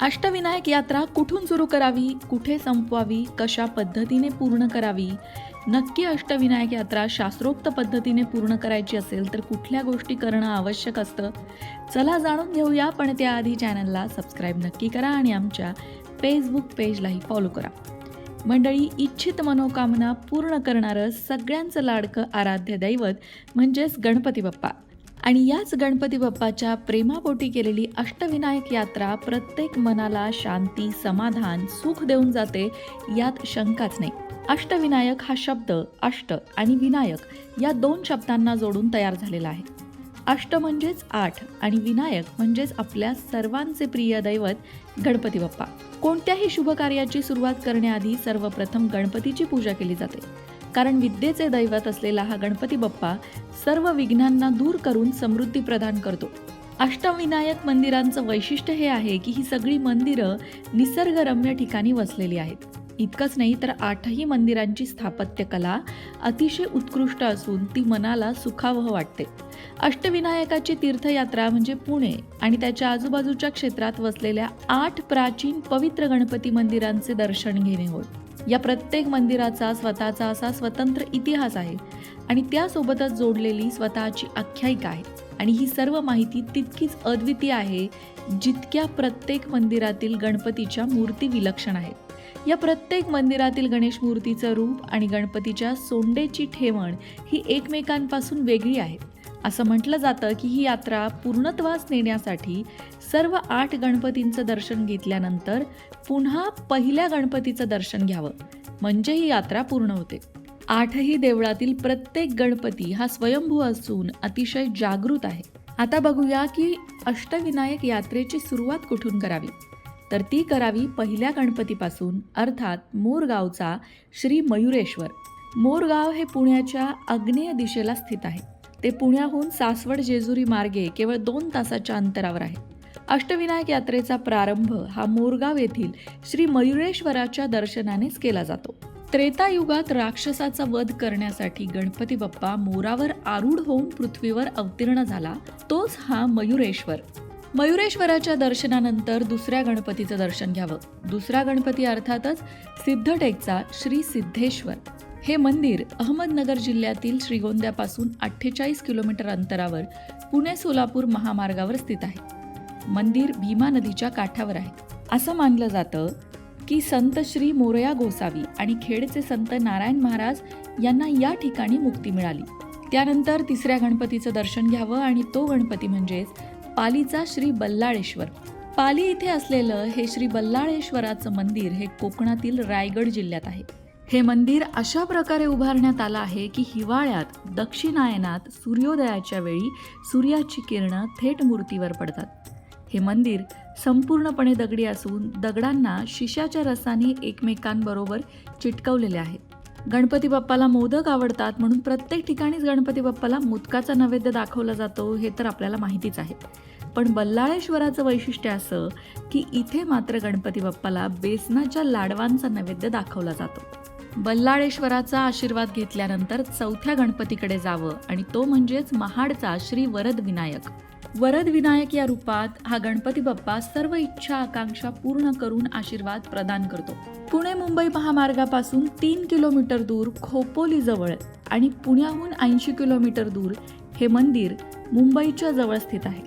अष्टविनायक यात्रा कुठून सुरू करावी? कुठे संपवावी? कशा पद्धतीने पूर्ण करावी? नक्की अष्टविनायक यात्रा शास्त्रोक्त पद्धतीने पूर्ण करायची असेल तर कुठल्या गोष्टी करणं आवश्यक असतं? चला जाणून घेऊया पण त्याआधी चॅनलला सबस्क्राईब नक्की करा आणि आमच्या फेसबुक पेजलाही फॉलो करा. मंडळी इच्छित मनोकामना पूर्ण करणारं सगळ्यांचं लाडकं आराध्य दैवत म्हणजेच गणपती बाप्पा. आणि याच गणपती बाप्पाच्या प्रेमापोटी केलेली अष्टविनायक यात्रा प्रत्येक मनाला शांती समाधान सुख देऊन जाते यात शंकाच नाही. अष्टविनायक हा शब्द अष्ट आणि विनायक या दोन शब्दांना जोडून तयार झालेला आहे. अष्ट म्हणजेच आठ आणि विनायक म्हणजेच आपल्या सर्वांचे प्रिय दैवत गणपती बाप्पा. कोणत्याही शुभ कार्याची सुरुवात करण्याआधी सर्वप्रथम गणपतीची पूजा केली जाते. कारण विद्येचे दैवत असलेला हा गणपती बाप्पा सर्व विघ्नांना दूर करून समृद्धी प्रदान करतो. अष्टविनायक मंदिरांचं वैशिष्ट्य हे आहे की ही सगळी मंदिरं निसर्गरम्य ठिकाणी वसलेली आहेत. इतकंच नाही तर आठही मंदिरांची स्थापत्यकला अतिशय उत्कृष्ट असून ती मनाला सुखावह वाटते. अष्टविनायकाची तीर्थयात्रा म्हणजे पुणे आणि त्याच्या आजूबाजूच्या क्षेत्रात वसलेल्या आठ प्राचीन पवित्र गणपती मंदिरांचे दर्शन घेणे होय. या प्रत्येक मंदिराचा स्वतःचा असा स्वतंत्र इतिहास आहे. आणि त्यासोबतच जोडलेली स्वतःची आख्यायिका आहे. आणि ही सर्व माहिती तितकीच अद्वितीय आहे जितक्या प्रत्येक मंदिरातील गणपतीच्या मूर्ती विलक्षण आहेत. या प्रत्येक मंदिरातील गणेश मूर्तीचं रूप आणि गणपतीच्या सोंडेची ठेवण ही एकमेकांपासून वेगळी आहे असं म्हटलं जातं की ही यात्रा पूर्णत्वास नेण्यासाठी सर्व आठ गणपतींचं दर्शन घेतल्यानंतर पुन्हा पहिल्या गणपतीचं दर्शन घ्यावं म्हणजे ही यात्रा पूर्ण होते. आठही देवळातील प्रत्येक गणपती हा स्वयंभू असून अतिशय जागृत आहे. आता बघूया की अष्टविनायक यात्रेची सुरुवात कुठून करावी? तर ती करावी पहिल्या गणपतीपासून अर्थात मोरगावचा श्री मयुरेश्वर. मोरगाव हे पुण्याच्या आग्नेय दिशेला स्थित आहे. ते पुण्याहून सासवड जेजुरी मार्गे केवळ दोन तासाच्या अंतरावर आहे अष्टविनायक यात्रेचा प्रारंभ हा मोरगाव येथील श्री मयुरेश्वराच्या दर्शनानेच केला जातो. त्रेतायुगात राक्षसाचा वध करण्यासाठी गणपती बाप्पा मोरावर आरूढ होऊन पृथ्वीवर अवतीर्ण झाला तोच हा मयुरेश्वर. मयुरेश्वराच्या दर्शनानंतर दुसऱ्या गणपतीचं दर्शन घ्यावं. दुसरा गणपती अर्थातच सिद्धटेकचा श्री सिद्धेश्वर. हे मंदिर अहमदनगर जिल्ह्यातील श्रीगोंद्यापासून अठ्ठेचाळीस किलोमीटर अंतरावर पुणे सोलापूर महामार्गावर स्थित आहे. मंदिर भीमा नदीच्या काठावर आहे. असं मानलं जातं की संत श्री मोरया गोसावी आणि खेडचे संत नारायण महाराज यांना या ठिकाणी मुक्ती मिळाली. त्यानंतर तिसऱ्या गणपतीचं दर्शन घ्यावं आणि तो गणपती म्हणजेच पालीचा श्री बल्लाळेश्वर. पाली इथे असलेलं हे श्री बल्लाळेश्वराचं मंदिर हे कोकणातील रायगड जिल्ह्यात आहे. हे मंदिर अशा प्रकारे उभारण्यात आलं आहे की हिवाळ्यात दक्षिणायनात सूर्योदयाच्या वेळी सूर्याची किरणं थेट मूर्तीवर पडतात. हे मंदिर संपूर्णपणे दगडी असून दगडांना शिशाच्या रसाने एकमेकांबरोबर चिटकवलेले आहे गणपती बाप्पाला मोदक आवडतात म्हणून प्रत्येक ठिकाणीच गणपती बाप्पाला मोदकाचा नैवेद्य दाखवला जातो हे तर आपल्याला माहितीच आहे. पण बल्लाळेश्वराचं वैशिष्ट्य असं की इथे मात्र गणपती बाप्पाला बेसनाच्या लाडवांचा नैवेद्य दाखवला जातो. बल्लाळेश्वराचा आशीर्वाद घेतल्यानंतर चौथ्या गणपतीकडे जावं आणि तो म्हणजेच महाडचा श्री वरद विनायक. वरद विनायक या रूपात हा गणपती बाप्पा सर्व इच्छा आकांक्षा पूर्ण करून आशीर्वाद प्रदान करतो. पुणे मुंबई महामार्गापासून तीन किलोमीटर दूर खोपोलीजवळ आणि पुण्याहून ऐंशी किलोमीटर दूर हे मंदिर मुंबईच्या जवळ स्थित आहे.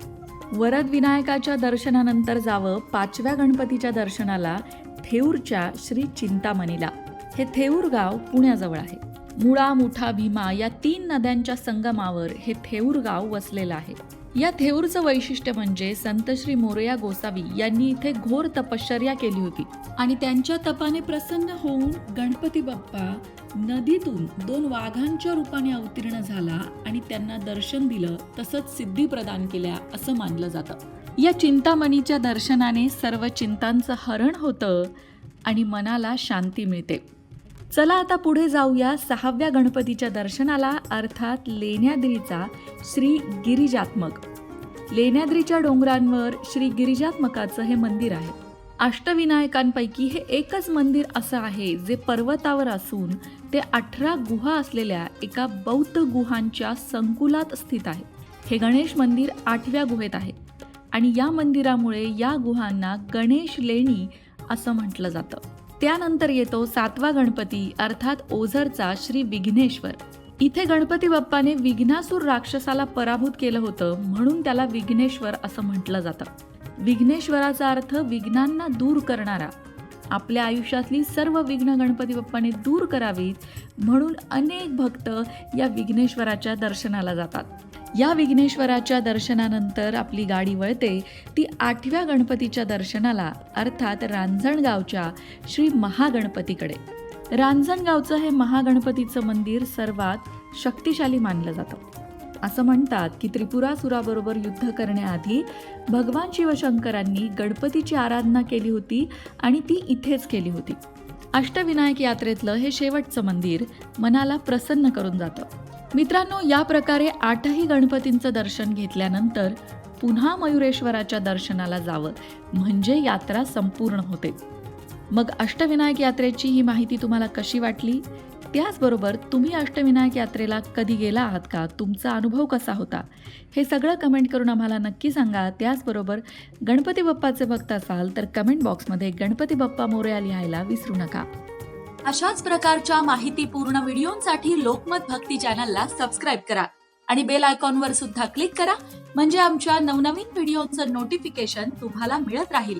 वरद विनायकाच्या दर्शनानंतर जावं पाचव्या गणपतीच्या दर्शनाला थेऊरच्या श्री चिंतामणीला. हे थेऊर गाव पुण्याजवळ आहे. मुळा मुठा भीमा या तीन नद्यांच्या संगमावर हे थेऊर गाव वसलेलं आहे. या थेऊरचं वैशिष्ट्य म्हणजे संत श्री मोरया गोसावी यांनी इथे घोर तपश्चर्या केली होती. आणि त्यांच्या तपाने प्रसन्न होऊन गणपती बाप्पा नदीतून दोन वाघांच्या रूपाने अवतीर्ण झाला आणि त्यांना दर्शन दिलं तसंच सिद्धी प्रदान केल्या असं मानलं जातं. या चिंतामणीच्या दर्शनाने सर्व चिंतांचं हरण होतं आणि मनाला शांती मिळते. चला आता पुढे जाऊया सहाव्या गणपतीच्या दर्शनाला अर्थात लेण्याद्रीचा श्री गिरिजात्मक. लेण्याद्रीच्या डोंगरांवर श्री गिरिजात्मकाचं हे मंदिर आहे. अष्टविनायकांपैकी हे एकच मंदिर असं आहे जे पर्वतावर असून ते अठरा गुहा असलेल्या एका बौद्ध गुहांच्या संकुलात स्थित आहे. हे गणेश मंदिर आठव्या गुहेत आहे आणि या मंदिरामुळे या गुहांना गणेश लेणी असं म्हटलं जातं. त्यानंतर येतो सातवा गणपती अर्थात ओझरचा श्री विघ्नेश्वर. इथे गणपती बाप्पाने विघ्नासूर राक्षसाला पराभूत केलं होतं म्हणून त्याला विघ्नेश्वर असं म्हटलं जातं. विघ्नेश्वराचा अर्थ विघ्नांना दूर करणारा. आपल्या आयुष्यातली सर्व विघ्न गणपती बाप्पाने दूर करावीत म्हणून अनेक भक्त या विघ्नेश्वराच्या दर्शनाला जातात. या विघ्नेश्वराच्या दर्शनानंतर आपली गाडी वळते ती आठव्या गणपतीच्या दर्शनाला अर्थात रांजणगावच्या श्री महागणपतीकडे. रांजणगावचं हे महागणपतीचं मंदिर सर्वात शक्तिशाली मानलं जातं. असं म्हणतात की त्रिपुरासुराबरोबर युद्ध करण्याआधी भगवान शिवशंकरांनी गणपतीची आराधना केली होती आणि ती इथेच केली होती. अष्टविनायक यात्रेतलं हे शेवटचं मंदिर मनाला प्रसन्न करून जातं. मित्रांनो या प्रकारे आठही गणपतींचं दर्शन घेतल्यानंतर पुन्हा मयुरेश्वराच्या दर्शनाला जावं म्हणजे यात्रा संपूर्ण होते. मग अष्टविनायक यात्रेची ही माहिती तुम्हाला कशी वाटली? त्याचबरोबर तुम्ही अष्टविनायक यात्रेला कधी गेला आहात का? तुमचा अनुभव कसा होता? हे सगळं कमेंट करून आम्हाला नक्की सांगा. त्याचबरोबर गणपती बाप्पाचे भक्त असाल तर कमेंट बॉक्समध्ये गणपती बाप्पा मोरया लिहायला विसरू नका. अशाच प्रकारच्या माहितीपूर्ण व्हिडिओंसाठी लोकमत भक्ती चॅनलला सबस्क्राईब करा आणि बेल आयकॉनवर सुद्धा क्लिक करा. म्हणजे आमच्या नवनवीन व्हिडिओचं नोटिफिकेशन तुम्हाला मिळत राहील.